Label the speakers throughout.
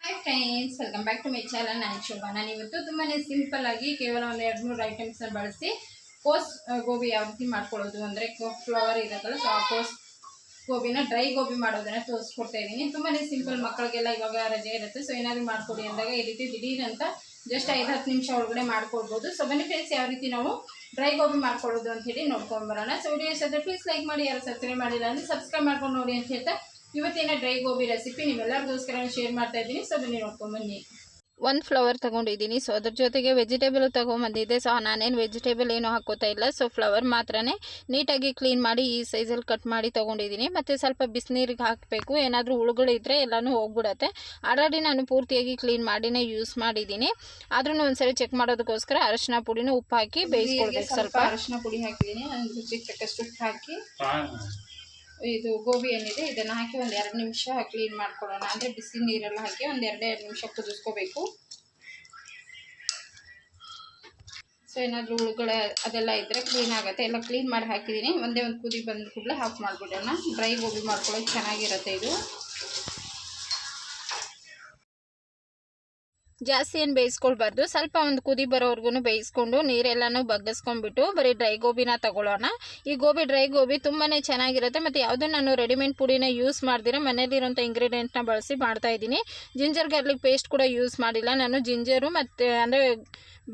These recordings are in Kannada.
Speaker 1: Hi friends welcome back to my channel ನಾನು ಶೋಭಾ ನಾನು ಇವತ್ತು ತುಂಬಾ ಸಿಂಪಲ್ ಆಗಿ ಕೇವಲ ಒಂದು ಎರಡು ಮೂರು ಐಟಮ್ಸ್ನ ಬಳಸಿ ಕೋಸ್ ಗೋಬಿ ಯಾವ ರೀತಿ ಮಾಡ್ಕೊಳ್ಳೋದು ಅಂದರೆ ಫ್ಲವರ್ ಇರುತ್ತಲ್ಲ ಸೊ ಆ ಕೋಸ್ ಗೋಬಿನ ಡ್ರೈ ಗೋಬಿ ಮಾಡೋದನ್ನ ತೋರಿಸ್ಕೊಡ್ತಾ ಇದ್ದೀನಿ. ತುಂಬಾ ಸಿಂಪಲ್ ಮಕ್ಕಳಿಗೆಲ್ಲ ಇವಾಗ ರಜೆ ಇರುತ್ತೆ ಸೊ ಏನಾದ್ರು ಮಾಡ್ಕೊಡಿ ಅಂದಾಗ ಈ ರೀತಿ ದಿಢೀರ್ ಅಂತ ಜಸ್ಟ್ ಐದು ಹತ್ತು ನಿಮಿಷ ಒಳಗಡೆ ಮಾಡ್ಕೊಡ್ಬೋದು ಸೊ ಬನ್ನಿ ಫ್ರೆಂಡ್ಸ್ ಯಾವ ರೀತಿ ನಾವು ಡ್ರೈ ಗೋಬಿ ಮಾಡ್ಕೊಳ್ಳೋದು ಅಂತ ಹೇಳಿ ನೋಡ್ಕೊಂಡು ಬರೋಣ. ಸೊ ವಿಡಿಯೋ ಇಷ್ಟ ಪ್ಲೀಸ್ ಲೈಕ್ ಮಾಡಿ, ಯಾರು ಸಬ್ಸ್ಕ್ರೈಬ್ ಮಾಡಿಲ್ಲ ಅಂದರೆ ಸಬ್ಸ್ಕ್ರೈಬ್ ಮಾಡ್ಕೊಂಡು ನೋಡಿ ಅಂತ ಹೇಳ್ತಾ, ಇವತ್ತಿನ ಡ್ರೈ ಗೋಬಿ ರೆಸಿಪಿ ನಿಮ್ಮೆಲ್ಲರಿಗೋಸ್ಕರ ಶೇರ್ ಮಾಡ್ತಾ ಇದ್ದೀನಿ. ಸೊ ಬನ್ನಿ ನೋಡ್ಕೊಂಡು ಬನ್ನಿ. ಒಂದು ಫ್ಲವರ್ ತೊಗೊಂಡಿದ್ದೀನಿ. ಸೊ ಅದ್ರ ಜೊತೆಗೆ ವೆಜಿಟೇಬಲ್ ತೊಗೊಂಬಂದಿದ್ದೆ. ಸೊ ನಾನೇನು ವೆಜಿಟೇಬಲ್ ಏನೂ ಹಾಕೋತಾ ಇಲ್ಲ. ಸೊ ಫ್ಲವರ್ ಮಾತ್ರನೇ ನೀಟಾಗಿ ಕ್ಲೀನ್ ಮಾಡಿ ಈ ಸೈಜಲ್ಲಿ ಕಟ್ ಮಾಡಿ ತೊಗೊಂಡಿದ್ದೀನಿ. ಮತ್ತು ಸ್ವಲ್ಪ ಬಿಸಿನೀರಿಗೆ ಹಾಕಬೇಕು. ಏನಾದರೂ ಹುಳುಗಳಿದ್ರೆ ಎಲ್ಲನೂ ಹೋಗ್ಬಿಡತ್ತೆ. ಆಲ್ರೆಡಿ ನಾನು ಪೂರ್ತಿಯಾಗಿ ಕ್ಲೀನ್ ಮಾಡಿನೇ ಯೂಸ್ ಮಾಡಿದ್ದೀನಿ. ಆದ್ರೂ ಒಂದ್ಸರಿ ಚೆಕ್ ಮಾಡೋದಕ್ಕೋಸ್ಕರ ಅರಶಿನ ಪುಡಿನ ಉಪ್ಪು ಹಾಕಿ ಬೇಯಿಸ್ಕೊಳ್ಬೇಕು ಸ್ವಲ್ಪ ಅರಶಿನ ಪುಡಿ ಹಾಕಿದ್ದೀನಿ. ಚಿಕ್ಕ ರುಚಿಗೆ ತಕ್ಕಷ್ಟು ಉಪ್ಪು ಹಾಕಿ. ಇದು ಗೋಬಿ ಏನಿದೆ, ಇದನ್ನು ಹಾಕಿ ಒಂದು ಎರಡು ನಿಮಿಷ ಕ್ಲೀನ್ ಮಾಡ್ಕೊಳ್ಳೋಣ. ಅಂದರೆ ಬಿಸಿ ನೀರೆಲ್ಲ ಹಾಕಿ ಒಂದು ಎರಡು ಎರಡು ನಿಮಿಷ ಕುದಿಸ್ಕೋಬೇಕು. ಸೊ ಏನಾದರೂ ಹುಳುಗಳ ಅದೆಲ್ಲ ಇದ್ದರೆ ಕ್ಲೀನ್ ಆಗುತ್ತೆ. ಎಲ್ಲ ಕ್ಲೀನ್ ಮಾಡಿ ಹಾಕಿದ್ದೀನಿ ಒಂದೇ ಒಂದು ಕುದಿ ಬಂದ ಕೂಡಲೇ ಹಾಫ್ ಮಾಡಿಬಿಡೋಣ. ಡ್ರೈ ಗೋಬಿ ಮಾಡ್ಕೊಳ್ಳೋಕೆ ಚೆನ್ನಾಗಿರುತ್ತೆ ಇದು. ಜಾಸ್ತಿ ಏನು ಬೇಯಿಸ್ಕೊಳ್ಬಾರ್ದು. ಸ್ವಲ್ಪ ಒಂದು ಕುದಿ ಬರೋವರೆಗೂ ಬೇಯಿಸ್ಕೊಂಡು ನೀರೆಲ್ಲನೂ ಬಗ್ಗಿಸ್ಕೊಂಡ್ಬಿಟ್ಟು ಬರೀ ಡ್ರೈ ಗೋಬಿನ ತಗೊಳ್ಳೋಣ. ಈ ಗೋಬಿ, ಡ್ರೈ ಗೋಬಿ ತುಂಬಾ ಚೆನ್ನಾಗಿರುತ್ತೆ. ಮತ್ತು ಯಾವುದೂ ನಾನು ರೆಡಿಮೇಡ್ ಪುಡಿನ ಯೂಸ್ ಮಾಡ್ದಿರ, ಮನೇಲಿರೋಂಥ ಇಂಗ್ರೀಡಿಯೆಂಟ್ನ ಬಳಸಿ ಮಾಡ್ತಾ ಇದ್ದೀನಿ. ಜಿಂಜರ್ ಗಾರ್ಲಿಕ್ ಪೇಸ್ಟ್ ಕೂಡ ಯೂಸ್ ಮಾಡಿಲ್ಲ. ನಾನು ಜಿಂಜರು ಮತ್ತು ಅಂದರೆ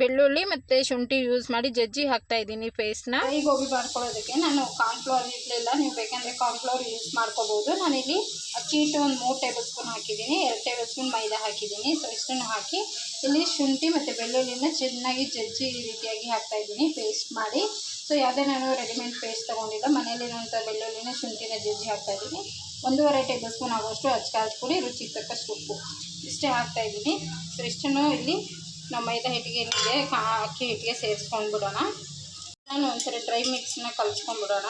Speaker 1: ಬೆಳ್ಳುಳ್ಳಿ ಮತ್ತು ಶುಂಠಿ ಯೂಸ್ ಮಾಡಿ ಜಜ್ಜಿ ಹಾಕ್ತಾ ಇದ್ದೀನಿ ಪೇಸ್ಟ್ನ ಈ ಗೋಬಿ ಮಾಡ್ಕೊಳ್ಳೋದಕ್ಕೆ ನಾನು ಕಾರ್ನ್ಫ್ಲವರ್ ಇರಲಿಲ್ಲ ನೀವು ಬೇಕಂದರೆ ಕಾರ್ನ್ಫ್ಲವರ್ ಯೂಸ್ ಮಾಡ್ಕೋಬೋದು. ನಾನಿಲ್ಲಿ ಅಕ್ಕಿ ಹಿಟ್ಟು ಒಂದು ಮೂರು ಟೇಬಲ್ ಸ್ಪೂನ್ ಹಾಕಿದ್ದೀನಿ, ಎರಡು ಟೇಬಲ್ ಸ್ಪೂನ್ ಮೈದಾ ಹಾಕಿದ್ದೀನಿ. ಸೊ ಇಷ್ಟನ್ನು ಹಾಕಿ ಇಲ್ಲಿ ಶುಂಠಿ ಮತ್ತು ಬೆಳ್ಳುಳ್ಳಿನ ಚೆನ್ನಾಗಿ ಜಜ್ಜಿ ಈ ರೀತಿಯಾಗಿ ಹಾಕ್ತಾ ಇದ್ದೀನಿ ಪೇಸ್ಟ್ ಮಾಡಿ. ಸೊ ಯಾವುದೇ ನಾನು ರೆಡಿಮೇಡ್ ಪೇಸ್ಟ್ ತೊಗೊಂಡಿಲ್ಲ ಮನೆಯಲ್ಲಿರುವಂಥ ಬೆಳ್ಳುಳ್ಳಿನ ಶುಂಠಿನ ಜಜ್ಜಿ ಹಾಕ್ತಾ ಇದ್ದೀನಿ. ಒಂದೂವರೆ ಟೇಬಲ್ ಸ್ಪೂನ್ ಆಗೋಷ್ಟು ಅಚ್ಕಾರದ ಪುಡಿ ರುಚಿ ತಕ್ಕಷ್ಟು ಉಪ್ಪು ಇಷ್ಟೇ ಹಾಕ್ತಾ ಇದ್ದೀನಿ. ಸೊ ಇಷ್ಟನ್ನು ಇಲ್ಲಿ ನಾವು ಮೈದಾ ಹಿಟ್ಟಿಗೆ ಏನಿದೆ ಅಕ್ಕಿ ಹಿಟ್ಟಿಗೆ ಸೇರಿಸ್ಕೊಂಡ್ಬಿಡೋಣ. ನಾನು ಒಂದ್ಸರಿ ಡ್ರೈ ಮಿಕ್ಸ್ನ ಕಲಿಸ್ಕೊಂಡ್ಬಿಡೋಣ.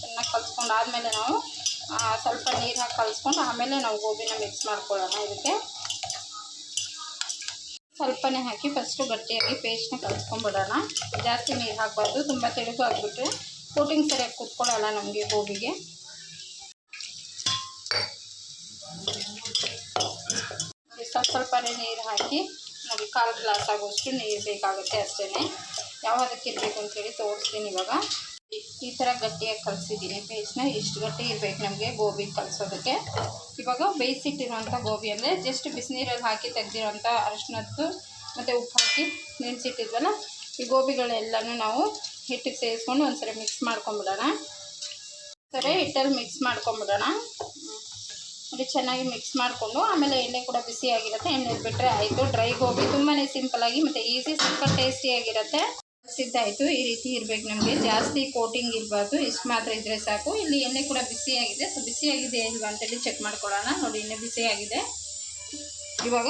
Speaker 1: ಚೆನ್ನಾಗಿ ಕಲಿಸ್ಕೊಂಡು ಆದಮೇಲೆ ನಾವು ಸ್ವಲ್ಪ ನೀರು ಹಾಕಿ ಕಲಿಸ್ಕೊಂಡು ಆಮೇಲೆ ನಾವು ಗೋಬಿನ ಮಿಕ್ಸ್ ಮಾಡ್ಕೊಳ್ಳೋಣ ಇದಕ್ಕೆ. ಸ್ವಲ್ಪನೇ ಹಾಕಿ ಫಸ್ಟು ಗಟ್ಟಿಯಾಗಿ ಪೇಸ್ಟ್ನ ಕಲಿಸ್ಕೊಂಡ್ಬಿಡೋಣ. ಜಾಸ್ತಿ ನೀರು ಹಾಕಬಾರ್ದು, ತುಂಬ ತೆಳುಗು ಹಾಕ್ಬಿಟ್ರೆ ಕೋಟಿಂಗ್ ಸರಿಯಾಗಿ ಕುತ್ಕೊಳ್ಳೋಲ್ಲ ನಮಗೆ ಗೋಬಿಗೆ. ಸ್ವಲ್ಪ ಸ್ವಲ್ಪನೇ ನೀರು ಹಾಕಿ ನೋಡಿ ಕಾಲು ಗ್ಲಾಸ್ ಆಗೋಷ್ಟು ನೀರು ಬೇಕಾಗುತ್ತೆ ಅಷ್ಟೇ ಯಾವ ಅದಕ್ಕೆ ಇರಬೇಕು ಅಂತೇಳಿ ತೋರಿಸ್ತೀನಿ ಇವಾಗ. ಈ- ಥರ ಗಟ್ಟಿಯಾಗಿ ಕಲಸಿದ್ದೀನಿ. ಪೇಸ್ಟ್ನ ಇಷ್ಟು ಗಟ್ಟಿ ಇರಬೇಕು ನಮಗೆ ಗೋಬಿ ಕಲಸೋದಕ್ಕೆ. ಇವಾಗ ಬೇಯಿಸಿಟ್ಟಿರುವಂಥ ಗೋಬಿ ಅಂದರೆ ಜಸ್ಟ್ ಬಿಸಿನೀರಲ್ಲಿ ಹಾಕಿ ತೆಗೆದಿರೋಂಥ ಅರಶಿನದ್ದು ಮತ್ತು ಉಪ್ಪು ಹಾಕಿ ನೆನೆಸಿಟ್ಟಿದ್ವಲ್ಲ, ಈ ಗೋಬಿಗಳೆಲ್ಲನೂ ನಾವು ಹಿಟ್ಟಿಗೆ ಸೇರಿಸ್ಕೊಂಡು ಒಂದ್ಸರಿ ಮಿಕ್ಸ್ ಮಾಡ್ಕೊಂಬಿಡೋಣ. ಸರಿ, ಹಿಟ್ಟಲ್ಲಿ ಮಿಕ್ಸ್ ಮಾಡ್ಕೊಂಬಿಡೋಣ. ನೋಡಿ ಚೆನ್ನಾಗಿ ಮಿಕ್ಸ್ ಮಾಡಿಕೊಂಡು, ಆಮೇಲೆ ಎಣ್ಣೆ ಕೂಡ ಬಿಸಿಯಾಗಿರುತ್ತೆ ಎಣ್ಣೆ ಬಿಟ್ಟರೆ ಆಯಿತು ಡ್ರೈ ಗೋಬಿ ತುಂಬಾ ಸಿಂಪಲಾಗಿ ಮತ್ತು ಈಸಿ ಸ್ವಲ್ಪ ಟೇಸ್ಟಿಯಾಗಿರುತ್ತೆ ಸಿದ್ಧಾಯಿತು ಈ ರೀತಿ ಇರಬೇಕು ನಮಗೆ. ಜಾಸ್ತಿ ಕೋಟಿಂಗ್ ಇರಬಾರ್ದು, ಇಷ್ಟು ಮಾತ್ರ ಇದ್ದರೆ ಸಾಕು. ಇಲ್ಲಿ ಎಣ್ಣೆ ಕೂಡ ಬಿಸಿಯಾಗಿದೆ ಸೊ ಬಿಸಿಯಾಗಿದೆ ಇಲ್ವಾ ಅಂತೇಳಿ ಚೆಕ್ ಮಾಡ್ಕೊಳ್ಳೋಣ. ನೋಡಿ, ಎಣ್ಣೆ ಬಿಸಿಯಾಗಿದೆ ಇವಾಗ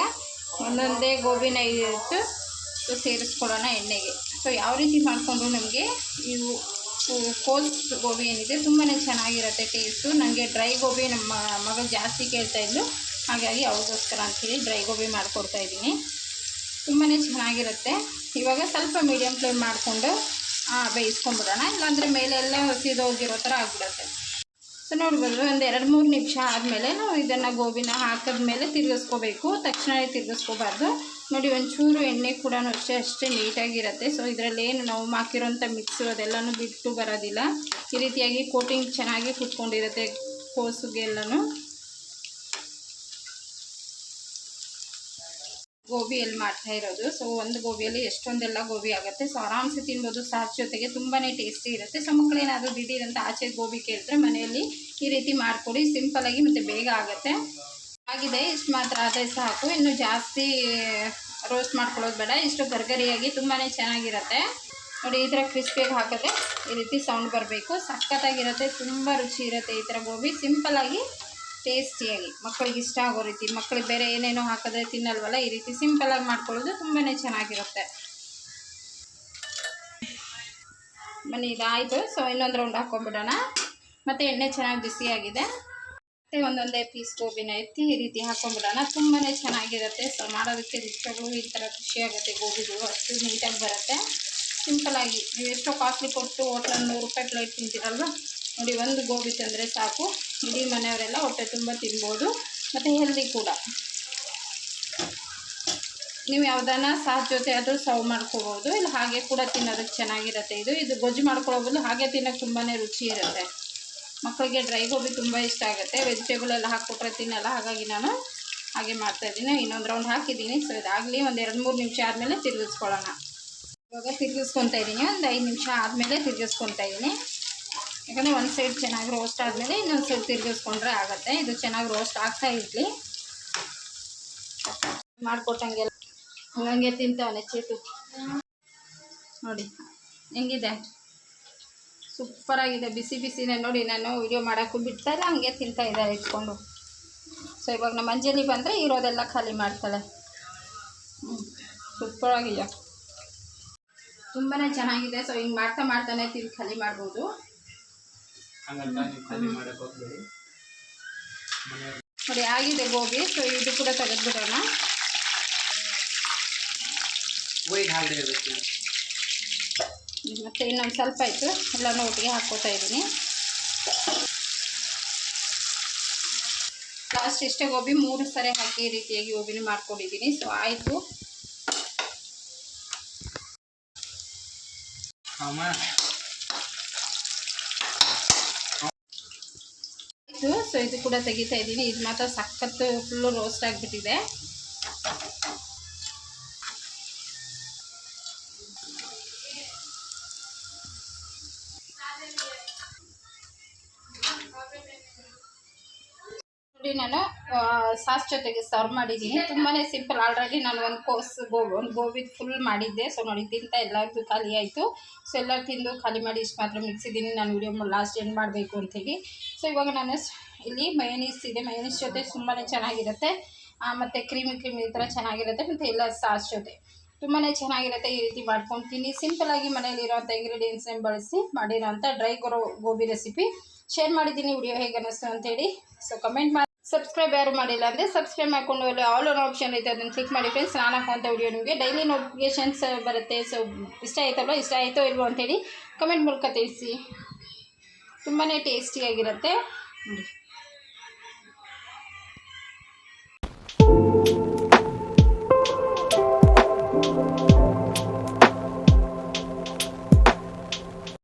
Speaker 1: ಒಂದೊಂದೇ ಗೋಬಿನ ಇಟ್ಟು ಸೊ ಸೇರಿಸ್ಕೊಳ್ಳೋಣ ಎಣ್ಣೆಗೆ. ಸೊ ಯಾವ ರೀತಿ ಮಾಡಿಕೊಂಡ್ರು ನಮಗೆ ಇವು ಕೋ- ಕೋಸ್ ಗೋಬಿ ಏನಿದೆ ತುಂಬಾ ಚೆನ್ನಾಗಿರುತ್ತೆ ಟೇಸ್ಟು ನನಗೆ ಡ್ರೈ ಗೋಬಿ ನಮ್ಮ ಮಗ ಜಾಸ್ತಿ ಕೇಳ್ತಾ ಇದ್ಲು. ಹಾಗಾಗಿ ಅವ್ರಿಗೋಸ್ಕರ ಅಂಥೇಳಿ ಡ್ರೈ ಗೋಬಿ ಮಾಡಿಕೊಡ್ತಾ ಇದ್ದೀನಿ. ತುಂಬಾ ಚೆನ್ನಾಗಿರುತ್ತೆ. ಇವಾಗ ಸ್ವಲ್ಪ ಮೀಡಿಯಮ್ ಫ್ಲೇಮ್ ಮಾಡಿಕೊಂಡು ಬೇಯಿಸ್ಕೊಂಬಿಡೋಣ ಇಲ್ಲಾಂದರೆ ಮೇಲೆಲ್ಲ ಹಸಿದೋಗಿರೋ ಥರ ಆಗಿಬಿಡುತ್ತೆ. ಸೊ ನೋಡ್ಬೋದು ಒಂದು ಎರಡು ಮೂರು ನಿಮಿಷ ಆದಮೇಲೆ ನಾವು ಇದನ್ನು ಗೋಬಿನ ಹಾಕಿದ್ಮೇಲೆ ತಿರುಗಿಸ್ಕೋಬೇಕು. ತಕ್ಷಣವೇ ತಿರುಗಿಸ್ಕೋಬಾರ್ದು. ನೋಡಿ, ಒಂಚೂರು ಎಣ್ಣೆ ಕೂಡ ಅಷ್ಟೇ ಅಷ್ಟೇ ನೀಟಾಗಿರುತ್ತೆ. ಸೊ ಇದರಲ್ಲಿ ಏನು ನಾವು ಹಾಕಿರೋಂಥ ಮಿಕ್ಸು ಅದೆಲ್ಲನೂ ಬಿಟ್ಟು ಬರೋದಿಲ್ಲ. ಈ ರೀತಿಯಾಗಿ ಕೋಟಿಂಗ್ ಚೆನ್ನಾಗಿ ಕುತ್ಕೊಂಡಿರುತ್ತೆ ಕೋಸುಗೆಲ್ಲನೂ. ಗೋಬಿಯಲ್ಲಿ ಮಾಡ್ತಾ ಇರೋದು. ಸೊ ಒಂದು ಗೋಬಿಯಲ್ಲಿ ಎಷ್ಟೊಂದೆಲ್ಲ ಗೋಬಿ ಆಗುತ್ತೆ. ಸೊ ಆರಾಮ್ಸೆ ತಿನ್ಬೋದು. ಸಾರ್ ಜೊತೆಗೆ ತುಂಬಾ ಟೇಸ್ಟಿ ಇರುತ್ತೆ. ಸೊ ಮಕ್ಕಳೇನಾದರೂ ದಿಢೀರಂತ ಆಚೆ ಗೋಬಿ ಕೇಳಿದ್ರೆ ಮನೆಯಲ್ಲಿ ಈ ರೀತಿ ಮಾಡಿಕೊಡಿ. ಸಿಂಪಲಾಗಿ ಮತ್ತು ಬೇಗ ಆಗುತ್ತೆ. ಆಗಿದೆ. ಇಷ್ಟು ಮಾತ್ರ ಆದರೆ ಸಾಕು. ಇನ್ನು ಜಾಸ್ತಿ ರೋಸ್ಟ್ ಮಾಡ್ಕೊಳ್ಳೋದು ಬೇಡ. ಇಷ್ಟು ಗರ್ಗರಿಯಾಗಿ ತುಂಬಾ ಚೆನ್ನಾಗಿರುತ್ತೆ. ನೋಡಿ, ಈ ಥರ ಕ್ರಿಸ್ಪಿಯಾಗಿ ಹಾಕಿದ್ರೆ ಈ ರೀತಿ ಸೌಂಡ್ ಬರಬೇಕು. ಸಖತ್ತಾಗಿರುತ್ತೆ. ತುಂಬ ರುಚಿ ಇರುತ್ತೆ ಈ ಥರ ಗೋಬಿ. ಸಿಂಪಲಾಗಿ ಟೇಸ್ಟಿಯಾಗಿ ಮಕ್ಕಳಿಗೆ ಇಷ್ಟ ಆಗೋ ರೀತಿ, ಮಕ್ಕಳಿಗೆ ಬೇರೆ ಏನೇನೋ ಹಾಕಿದ್ರೆ ತಿನ್ನಲ್ವಲ್ಲ, ಈ ರೀತಿ ಸಿಂಪಲಾಗಿ ಮಾಡ್ಕೊಳ್ಳೋದು ತುಂಬಾ ಚೆನ್ನಾಗಿರುತ್ತೆ. ಬನ್ನಿ ಇದಾಯಿತು ಸೊ ಇನ್ನೊಂದು ರೌಂಡ್ ಹಾಕೊಂಡ್ಬಿಡೋಣ. ಮತ್ತು ಎಣ್ಣೆ ಚೆನ್ನಾಗಿ ಬಿಸಿಯಾಗಿದೆ. ಮತ್ತು ಒಂದೊಂದೇ ಪೀಸ್ ಗೋಬಿನ ಎತ್ತಿ ಈ ರೀತಿ ಹಾಕೊಂಡ್ಬಿಡೋಣ. ತುಂಬಾ ಚೆನ್ನಾಗಿರುತ್ತೆ. ಸೊ ಮಾಡೋದಕ್ಕೆ ನಿಜವಾಗ್ಲೂ ಈ ಥರ ಖುಷಿಯಾಗುತ್ತೆ ಗೋಬಿಗಳು ಅಷ್ಟು ನೀಟಾಗಿ ಬರುತ್ತೆ. ಸಿಂಪಲಾಗಿ ನೀವು ಎಷ್ಟೋ ಕಾಸ್ಟ್ಲಿ ಕೊಟ್ಟು ಹೋಟ್ಲಲ್ಲಿ ನೂರು ರೂಪಾಯಿ ಪ್ಲೇಟ್ ತಿಂತೀರಲ್ವ? ನೋಡಿ, ಒಂದು ಗೋಬಿ ತಂದರೆ ಸಾಕು. ಇಡೀ ಮನೆಯವರೆಲ್ಲ ಹೊಟ್ಟೆ ತುಂಬ ತಿನ್ಬೋದು. ಮತ್ತು ಹೆಲ್ದಿ ಕೂಡ. ನೀವು ಯಾವ್ದಾನ ಸಾಸ್ ಜೊತೆ ಆದರೂ ಸರ್ವ್ ಮಾಡ್ಕೋಬೋದು. ಇಲ್ಲ ಹಾಗೆ ಕೂಡ ತಿನ್ನೋದಕ್ಕೆ ಚೆನ್ನಾಗಿರುತ್ತೆ ಇದು. ಇದು ಗೊಜ್ಜು ಮಾಡ್ಕೊಳ್ಬೋದು ಹಾಗೆ ತಿನ್ನೋಕ್ಕೆ ತುಂಬಾ ರುಚಿ ಇರುತ್ತೆ. ಮಕ್ಕಳಿಗೆ ಡ್ರೈ ಗೋಬಿ ತುಂಬ ಇಷ್ಟ ಆಗುತ್ತೆ. ವೆಜಿಟೇಬಲ್ ಎಲ್ಲ ಹಾಕ್ಕೊಟ್ರೆ ತಿನ್ನಲ್ಲ. ಹಾಗಾಗಿ ನಾನು ಹಾಗೆ ಮಾಡ್ತಾಯಿದ್ದೀನಿ ಇನ್ನೊಂದು ರೌಂಡ್ ಹಾಕಿದ್ದೀನಿ. ಸೊ ಇದಾಗಲಿ ಒಂದು ಎರಡು ಮೂರು ನಿಮಿಷ ಆದಮೇಲೆ ತಿರುಗಿಸ್ಕೊಳ್ಳೋಣ. ಇವಾಗ ತಿರುಗಿಸ್ಕೊತಾ ಇದ್ದೀನಿ. ಒಂದು ಐದು ನಿಮಿಷ ಆದಮೇಲೆ ತಿರುಗಿಸ್ಕೊತಾ ಇದ್ದೀನಿ. ಯಾಕಂದರೆ ಒಂದು ಸೈಡ್ ಚೆನ್ನಾಗಿ ರೋಸ್ಟ್ ಆದಮೇಲೆ ಇನ್ನೊಂದು ಸೈಡ್ ತಿರುಗಿಸ್ಕೊಂಡ್ರೆ ಆಗುತ್ತೆ. ಇದು ಚೆನ್ನಾಗಿ ರೋಸ್ಟ್ ಆಗ್ತಾ ಇರಲಿ. ಮಾಡಿಕೊಟ್ಟಂಗೆಲ್ಲ. ಹಂಗೆ ತಿಂತವನೆ ಚೀಟು. ನೋಡಿ, ಹೆಂಗಿದೆ? ಸೂಪರಾಗಿದೆ ಬಿಸಿ ಬಿಸಿನೇ ನೋಡಿ ನಾನು ವಿಡಿಯೋ ಮಾಡೋಕ್ಕೂ ಬಿಡ್ತಾರೆ ಹಂಗೆ ತಿಂತಾ ಇದ್ದಾರೆ ಇಟ್ಕೊಂಡು. ಸೊ ಇವಾಗ ನಮ್ಮ ಅಂಜಲಿ ಬಂದರೆ ಇರೋದೆಲ್ಲ ಖಾಲಿ ಮಾಡ್ತಾಳೆ. ಹ್ಞೂ ಸೂಪರಾಗಿದೆ ತುಂಬಾ ಚೆನ್ನಾಗಿದೆ. ಸೊ ಹಿಂಗೆ ಮಾಡ್ತಾ ಮಾಡ್ತಾನೆ ತಿಂದು ಖಾಲಿ ಮಾಡ್ಬೋದು.
Speaker 2: ಹಂಗಂತ ನೀವು ಖಾಲಿ ಮಾಡಕ್ಕೆ ಹೋಗ್ಬೇಡಿ.
Speaker 1: ನೋಡಿ ಆಗಿದೆ ಗೋಬಿ. ಸೊ ಇದು ಕೂಡ ತೆಗೆದ್ಬಿಡೋಣ.
Speaker 2: ವೈಟ್ ಹಾಲ್ದೇ ಇರಬೇಕು
Speaker 1: ಮತ್ತು ಇನ್ನೊಂದು ಸ್ವಲ್ಪ ಆಯ್ತು. ಎಲ್ಲನೂ ಒಟ್ಟಿಗೆ ಹಾಕ್ಕೋತಾ ಇದ್ದೀನಿ. ಲಾಸ್ಟ್ ಇಷ್ಟೇ ಗೋಬಿ ಮೂರು ಸರಿ ಹಾಕಿ ಈ ರೀತಿಯಾಗಿ ಗೋಬಿನ ಮಾಡ್ಕೊಂಡಿದ್ದೀನಿ. ಸೊ ಆಯಿತು. ಸೊ ಇದು ಕೂಡ ತೆಗಿತಾ ಇದ್ದೀನಿ. ಇದು ಮಾತ್ರ ಸಖತ್ತು ಫುಲ್ಲು ರೋಸ್ಟ್ ಆಗಿಬಿಟ್ಟಿದೆ. ನೋಡಿ ನಾನು ಸಾಸ್ ಜೊತೆಗೆ ಸರ್ವ್ ಮಾಡಿದ್ದೀನಿ. ತುಂಬಾ ಸಿಂಪಲ್ ಆಲ್ರೆಡಿ ನಾನು ಒಂದು ಕೋಸ್ ಗೋಬಿ ಒಂದು ಗೋಬಿ ಫುಲ್ ಮಾಡಿದ್ದೆ. ಸೊ ನೋಡಿ, ತಿಂತ ಎಲ್ಲರಿಗೂ ಖಾಲಿ ಆಯಿತು. ಸೊ ಎಲ್ಲರೂ ತಿಂದು ಖಾಲಿ ಮಾಡಿ ಇಷ್ಟು ಮಾತ್ರ ಮಿಕ್ಸಿದ್ದೀನಿ ನಾನು ವಿಡಿಯೋ ಲಾಸ್ಟ್ ಎಂಡ್ ಮಾಡಬೇಕು ಅಂಥೇಳಿ. ಸೊ ಇವಾಗ ನಾನು ಇಲ್ಲಿ ಮಯನೀಸ್ ಇದೆ. ಮೈನೀಸ್ ಜೊತೆ ತುಂಬಾ ಚೆನ್ನಾಗಿರುತ್ತೆ. ಮತ್ತು ಕ್ರೀಮಿ ಕ್ರೀಮಿ ಈ ಥರ ಚೆನ್ನಾಗಿರುತ್ತೆ. ಮತ್ತು ಎಲ್ಲ ಸಾಸ್ ಜೊತೆ. ತುಂಬಾ ಚೆನ್ನಾಗಿರುತ್ತೆ ಈ ರೀತಿ ಮಾಡ್ಕೊಂಡು ತಿನ್ನಿ. ಸಿಂಪಲಾಗಿ ಮನೇಲಿರೋಂಥ ಇಂಗ್ರೀಡಿಯೆಂಟ್ಸ್ನ ಬಳಸಿ ಮಾಡಿರೋಂಥ ಡ್ರೈ ಗೋಬಿ ರೆಸಿಪಿ ಶೇರ್ ಮಾಡಿದ್ದೀನಿ ವಿಡಿಯೋ ಹೇಗೆ ಅನ್ನಿಸ್ತು ಅಂತೇಳಿ ಸೊ ಕಮೆಂಟ್ ಮಾಡಿ. ಸಬ್ಸ್ಕ್ರೈಬ್ ಯಾರು ಮಾಡಿಲ್ಲ ಅಂದರೆ ಸಬ್ಸ್ಕ್ರೈಬ್ ಮಾಡ್ಕೊಂಡು ಅಲ್ಲಿ ಆಲ್ ಓನ್ ಆಪ್ಷನ್ ಐತೆ ಅದನ್ನು ಕ್ಲಿಕ್ ಮಾಡಿ ಫ್ರೆಂಡ್ಸ್ ನಾನು ಹಾಕುವಂಥ ವಿಡಿಯೋ ನಿಮಗೆ ಡೈಲಿ ನೋಟಿಫಿಕೇಷನ್ಸ್ ಬರುತ್ತೆ. ಸೊ ಇಷ್ಟ ಆಯ್ತಲ್ಲ ಇಷ್ಟ ಆಯಿತೋ ಇಲ್ವೋ ಅಂತೇಳಿ ಕಮೆಂಟ್ ಮೂಲಕ ತಿಳಿಸಿ. ತುಂಬಾ ಟೇಸ್ಟಿಯಾಗಿರುತ್ತೆ ನೋಡಿ.